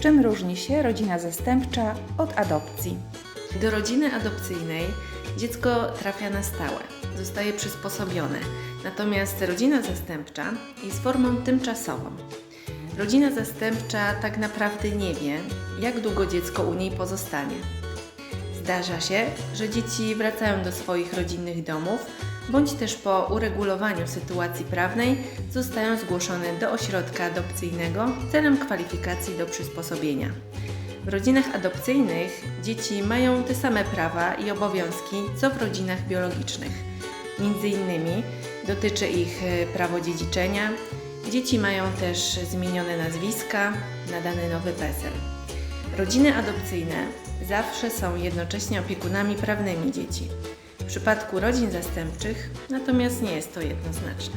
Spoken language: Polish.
Czym różni się rodzina zastępcza od adopcji? Do rodziny adopcyjnej dziecko trafia na stałe, zostaje przysposobione, natomiast rodzina zastępcza jest formą tymczasową. Rodzina zastępcza tak naprawdę nie wie, jak długo dziecko u niej pozostanie. Zdarza się, że dzieci wracają do swoich rodzinnych domów, bądź też po uregulowaniu sytuacji prawnej zostają zgłoszone do ośrodka adopcyjnego celem kwalifikacji do przysposobienia. W rodzinach adopcyjnych dzieci mają te same prawa i obowiązki co w rodzinach biologicznych. Między innymi dotyczy ich e, prawo dziedziczenia. Dzieci mają też zmienione nazwiska, nadany nowy PESEL. Rodziny adopcyjne zawsze są jednocześnie opiekunami prawnymi dzieci. W przypadku rodzin zastępczych natomiast nie jest to jednoznaczne.